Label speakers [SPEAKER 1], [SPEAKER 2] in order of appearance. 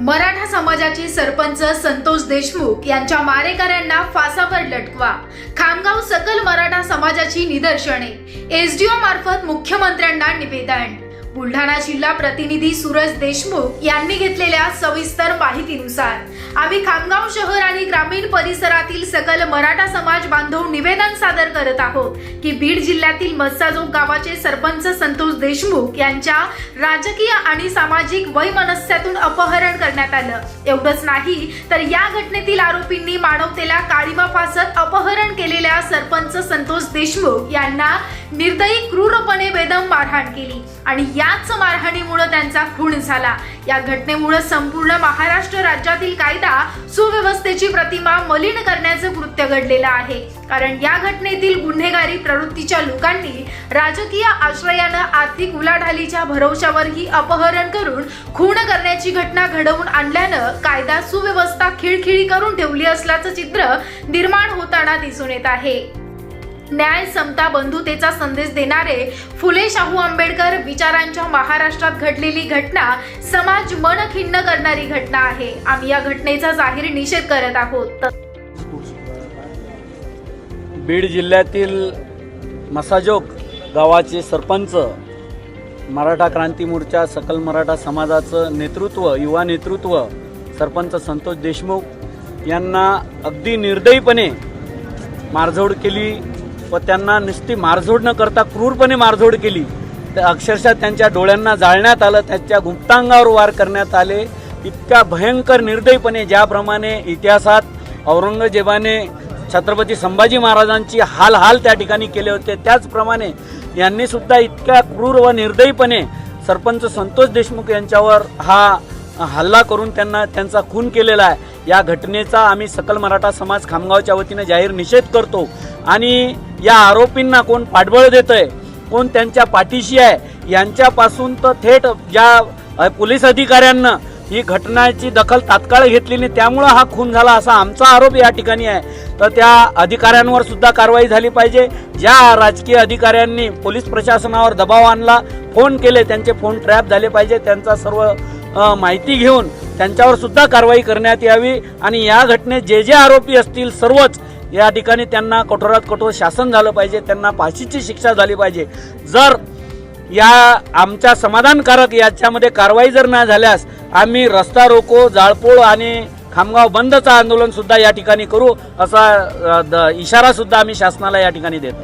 [SPEAKER 1] मराठा समाजाचे सरपंच संतोष देशमुख यांच्या मारेकऱ्यांना फासावर लटकवा. खामगाव सकल मराठा समाजाची निदर्शने. एसडीओ मार्फत मुख्यमंत्र्यांना निवेदन. बुलढाणा जिल्हा प्रतिनिधी सूरज देशमुख यांनी घेतलेल्या सविस्तर माहितीनुसार आम्ही खामगाव शहर आणि ग्रामीण परिसरातील सकल मराठा समाज बांधव निवेदन सादर करत आहोत की बीड जिल्ह्यातील मस्साजोग गावाचे सरपंच संतोष देशमुख यांच्या राजकीय आणि सामाजिक वैमनस्यातून अपहरण करण्यात आलं. एवढंच नाही तर या घटनेतील आरोपींनी मानवतेला काळीमा फासत अपहरण केलेल्या सरपंच संतोष देशमुख यांना निर्दयी क्रूरपणे बेदम मारहाण केली आणि याच मारहाणीमुळे त्यांचा खून झाला. या घटनेमुळे संपूर्ण महाराष्ट्र राज्यातील काही कायदा सुव्यवस्थेची प्रतिमा मलिन करण्याचं कृत्य घडलेलं आहे. कारण या घटनेतील गुन्हेगारी प्रवृत्तीच्या लोकांनी राजकीय आश्रयानं आर्थिक उलाढालीच्या भरवशावर ही अपहरण करून खून करण्याची घटना घडवून आणल्यानं कायदा सुव्यवस्था खिळखिळी करून ठेवली असल्याचं चित्र निर्माण होताना दिसून येत आहे. न्याय समता बंधुतेचा संदेश देणारे फुले शाहू आंबेडकर विचारांच्या महाराष्ट्रात घडलेली घटना समाज मन खिन्न करणारी घटना आहे. आम्ही या घटनेचा जाहीर निषेध करत आहोत.
[SPEAKER 2] बीड जिल्ह्यातील मसाजोग गावाचे सरपंच मराठा क्रांती मोर्चा सकल मराठा समाजाचं नेतृत्व युवा नेतृत्व सरपंच संतोष देशमुख यांना अगदी निर्दयीपणे मारझोड केली. व त्यांना नुसती मारझोड न करता क्रूरपणे मारझोड केली. तर अक्षरशः त्यांच्या डोळ्यांना जाळण्यात आलं त्यांच्या गुप्तांगावर वार करण्यात आले. इतक्या भयंकर निर्दयीपणे ज्याप्रमाणे इतिहासात औरंगजेबाने छत्रपती संभाजी महाराजांची हाल हाल त्या ठिकाणी केले होते त्याचप्रमाणे यांनी सुद्धा इतक्या क्रूर व निर्दयीपणे सरपंच संतोष देशमुख यांच्यावर हा हल्ला करून त्यांना त्यांचा खून केलेला आहे. या घटनेचा आम्ही सकल मराठा समाज खामगावच्या वतीने जाहीर निषेध करतो. आणि या आरोपींना कोण पाठबळ देतंय कोण त्यांच्या पाठीशी आहे यांच्यापासून तर थेट ज्या पोलीस अधिकाऱ्यांना ही घटनाची दखल तात्काळ घेतली नाही त्यामुळं हा खून झाला असा आमचा आरोप या ठिकाणी आहे. तर त्या अधिकाऱ्यांवर सुद्धा कारवाई झाली पाहिजे. ज्या राजकीय अधिकाऱ्यांनी पोलीस प्रशासनावर दबाव आणला फोन केले त्यांचे फोन ट्रॅप झाले पाहिजे त्यांचा सर्व माहिती घेऊन त्यांच्यावर सुद्धा कारवाई करण्यात यावी. आणि या घटनेत जे जे आरोपी असतील सर्वच या ठिकाणी त्यांना कठोरात कठोर शासन झालं पाहिजे त्यांना फाशीची शिक्षा झाली पाहिजे. जर या आमच्या समाधानकारक याच्यामध्ये कारवाई जर नाही झाल्यास आम्ही रस्ता रोको जाळपोळ आणि खामगाव बंदचं आंदोलन सुद्धा या ठिकाणी करू असा द- इशारा सुद्धा आम्ही शासनाला या ठिकाणी देतो.